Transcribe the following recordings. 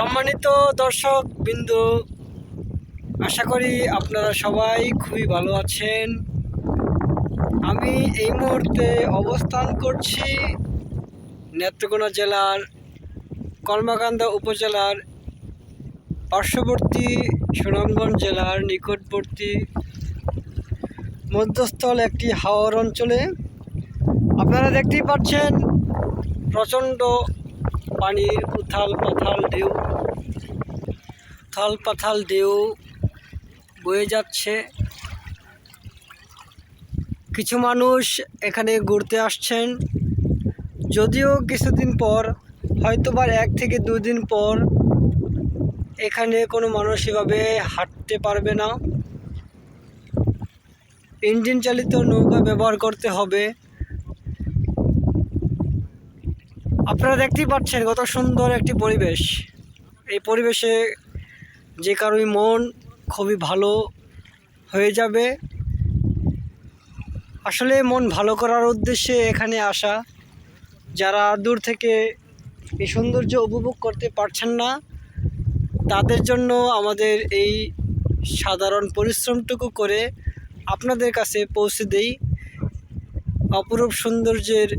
সম্মানিত দর্শক বিন্দু, আশা করি আপনারা সবাই খুবই ভালো আছেন। আমি এই মুহূর্তে অবস্থান করছি নেত্রকোনা জেলার কলমাকান্দা উপজেলার পার্শ্ববর্তী সুনামগঞ্জ জেলার নিকটবর্তী মধ্যস্থল একটি হাওর অঞ্চলে। আপনারা দেখতেই পাচ্ছেন প্রচণ্ড পানির উথাল পাথাল ঢেউ। থাল পাথাল ঢেউ বয়ে যাচ্ছে। কিছু মানুষ এখানে ঘুরতে আসছেন। যদিও কিছুদিন পর, হয়তোবা এক থেকে দিন পর, এখানে কোনো মানুষ এভাবে হাঁটতে পারবে না। ইঞ্জিন চালিত নৌকা ব্যবহার করতে হবে। আপনারা দেখতেই পাচ্ছেন কত সুন্দর একটি পরিবেশ। এই পরিবেশে যে কারোই মন খুবই ভালো হয়ে যাবে। আসলে মন ভালো করার উদ্দেশ্যে এখানে আসা। যারা দূর থেকে এই সৌন্দর্য উপভোগ করতে পারছেন না, তাদের জন্য আমাদের এই সাধারণ পরিশ্রমটুকু করে আপনাদের কাছে পৌঁছে দেই। অপরূপ সৌন্দর্যের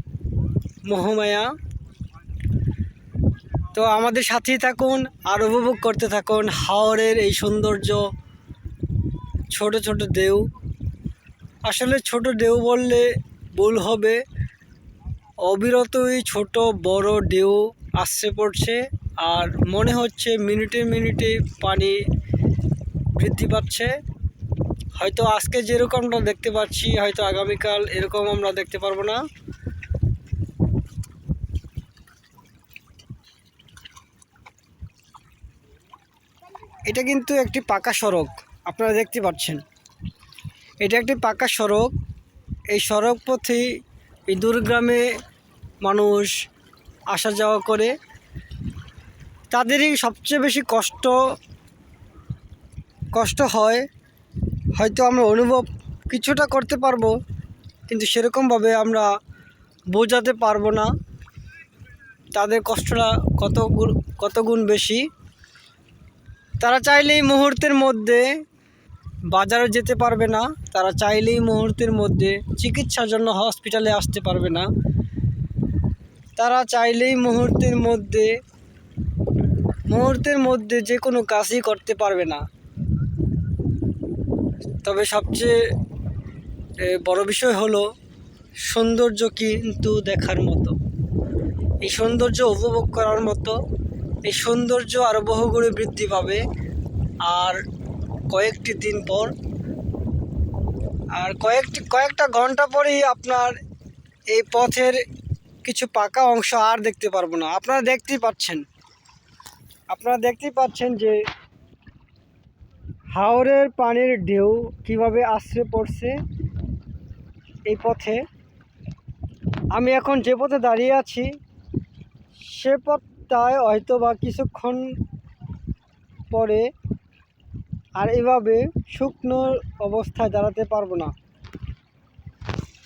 মোহমায়া। তো আমাদের সাথেই থাকুন আর উপভোগ করতে থাকুন হাওরের এই সৌন্দর্য, ছোট ছোট ঢেউ। আসলে ছোট ঢেউ বললে ভুল হবে। অবিরতই ছোট বড় ঢেউ আসছে, পড়ছে। আর মনে হচ্ছে মিনিটে মিনিটে পানি বৃদ্ধি পাচ্ছে। হয়তো আজকে যেরকমটা দেখতে পাচ্ছি, হয়তো আগামীকাল এরকম আমরা দেখতে পারব না। এটা কিন্তু একটি পাকা সড়ক, আপনারা দেখতে পাচ্ছেন। এটা একটি পাকা সড়ক, এই সড়ক পথেই এই দূরগ্রামে মানুষ আসা যাওয়া করে। তাদেরই সবচেয়ে বেশি কষ্ট কষ্ট হয়, হয়তো আমরা অনুভব কিছুটা করতে পারব, কিন্তু সেরকমভাবে আমরা বোঝাতে পারব না। তাদের কষ্টটা কত গুণ কত গুণ বেশি। তারা চাইলেই মুহূর্তের মধ্যে বাজারে যেতে পারবে না। তারা চাইলেই মুহূর্তের মধ্যে চিকিৎসার জন্য হসপিটালে আসতে পারবে না। তারা চাইলেই মুহূর্তের মধ্যে মুহূর্তের মধ্যে যে কোনো কাজই করতে পারবে না। তবে সবচেয়ে বড় বিষয় হলো সৌন্দর্য কিন্তু দেখার মতো। এই সৌন্দর্য উপভোগ করার মতো এই সৌন্দর্য আরও বহুগুণে বৃদ্ধি পাবে। আর কয়েকটি দিন পর, আর কয়েকটি, কয়েকটা ঘণ্টা পরেই আপনার এই পথের কিছু পাকা অংশ আর দেখতে পারব না। আপনারা দেখতেই পাচ্ছেন। আপনারা দেখতেই পাচ্ছেন যে হাওরের পানির ঢেউ কীভাবে আশ্রে পড়ছে এই পথে। আমি এখন যে পথে দাঁড়িয়ে আছি, সে পথটায় হয়তো বা কিছুক্ষণ পরে আর এভাবে শুকনো অবস্থায় দাঁড়াতে পারব না।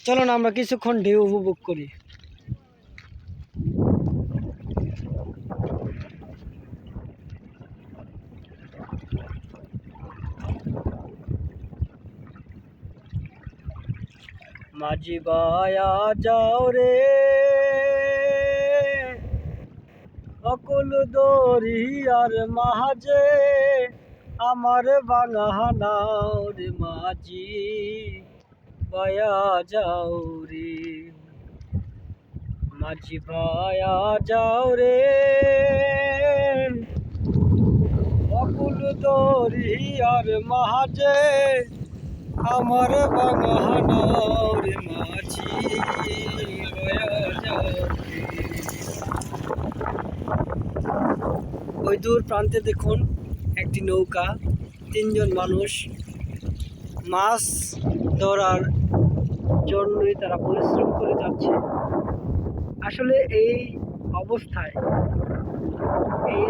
চলুন আমরা কিছুক্ষণ ঢেউ উপভোগ করি। মাঝি বায়া যাও রে। অকুল দরিয়ার মাঝে আমার বাঙানাও রে মাঝি। বায়া যাও রে, মাঝি বায়া যাও রে। অকুল দরিয়ার মাঝে আমার বাঙানাও রে মাঝি। বায়া যাও রে। ওই দূর প্রান্তে দেখুন একটি নৌকা, তিনজন মানুষ, মাছ ধরার জন্যই তারা পরিশ্রম করে যাচ্ছে। আসলে এই অবস্থায় এই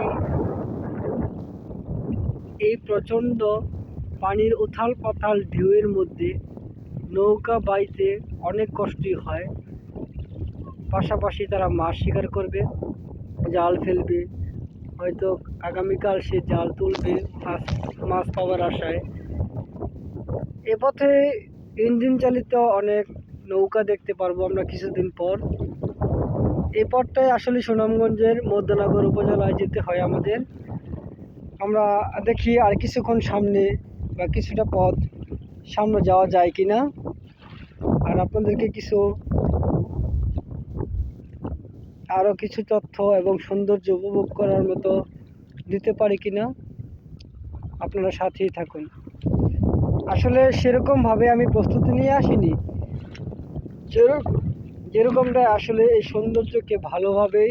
এই প্রচণ্ড পানির উথাল পাথাল ঢেউয়ের মধ্যে নৌকা বাইতে অনেক কষ্টই হয়। পাশাপাশি তারা মাছ শিকার করবে। জাল ফেলবে, হয়তো আগামীকাল সে জাল তুলবে মাছ মাছ পাওয়ার আশায়। এ পথে ইঞ্জিন চালিত অনেক নৌকা দেখতে পারব আমরা কিছুদিন পর। এই পথটাই আসলে সুনামগঞ্জের মধ্যনগর উপজেলায় যেতে হয় আমাদের। আমরা দেখি আর কিছুক্ষণ সামনে বা কিছুটা পথ সামনে যাওয়া যায় কি না আর আপনাদেরকে কিছু আরও কিছু তথ্য এবং সৌন্দর্য উপভোগ করার মতো দিতে পারি কি না আপনারা সাথেই থাকুন। আসলে সেরকমভাবে আমি প্রস্তুতি নিয়ে আসিনি। যেরকম যেরকমটা আসলে এই সৌন্দর্যকে ভালোভাবে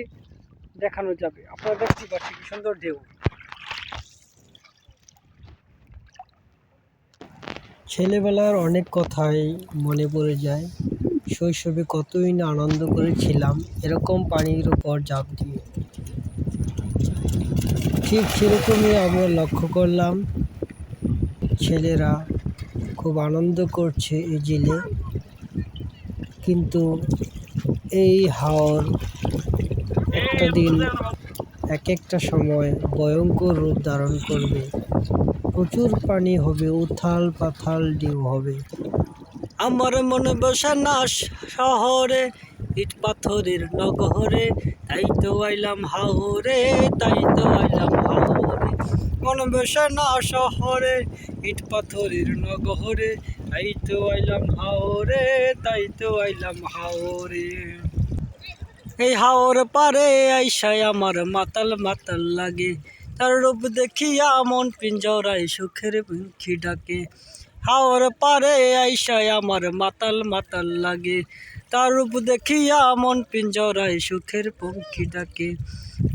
দেখানো যাবে। আপনারা দেখতে পাচ্ছি কি সুন্দর ঢেউ। ছেলেবেলার অনেক কথাই মনে পড়ে যায়। শৈশবে কতই না আনন্দ করেছিলাম, এরকম পানির উপর জাপ দিয়ে। ঠিক সেরকমই আমরা লক্ষ্য করলাম, ছেলেরা খুব আনন্দ করছে এই জেলে। কিন্তু এই হাওর একটা দিন, এক একটা সময় ভয়ঙ্কর রূপ ধারণ করবে। প্রচুর পানি হবে উথাল পাথাল ঢেউ হবে। আমার মনে বসে না শহরে, ইট পাথরের নগরে, তাই তো আইলাম হাওরে, তাই তো আইলাম হাওরে। মনে বসে না শহরে, ইট পাথরের নগরে, তাই তো আইলাম হাওরে, তাই তো আইলাম হাওরে। এই হাওর পারে আইসায় আমার মাতাল মাতাল লাগে, তার রূপ দেখিয়া মন পিঞ্জরায় সুখের পঙ্খি ডাকে। হাওর পারে আইসায় আমার মাতাল মাতাল লাগে। তার রূপ দেখিয়া মন পিঞ্জরায় সুখের পঙ্খি ডাকে।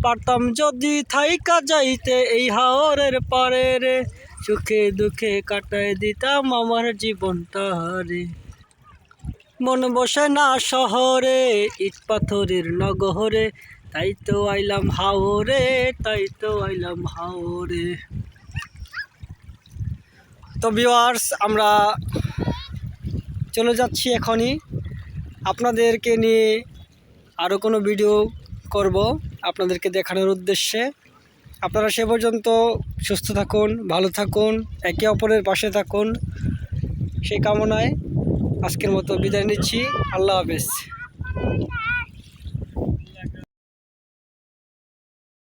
পারতাম যদি থাইকা যাইতে এই হাওরের পারে রে, সুখে দুঃখে কাটায় দিতাম আমার জীবনটা রে মন বসে না শহরে, ইট পাথরের নগরে। তাই তো আইলাম হাওরে, তাই তো আইলাম হাওরে। তো ভিওয়ার্স আমরা চলে যাচ্ছি এখনই। আপনাদেরকে নিয়ে আরও কোনো ভিডিও করব আপনাদেরকে দেখানোর উদ্দেশ্যে। আপনারা সে পর্যন্ত সুস্থ থাকুন, ভালো থাকুন, একে অপরের পাশে থাকুন। সেই কামনায় আজকের মতো বিদায় নিচ্ছি। আল্লাহ হাফেজ।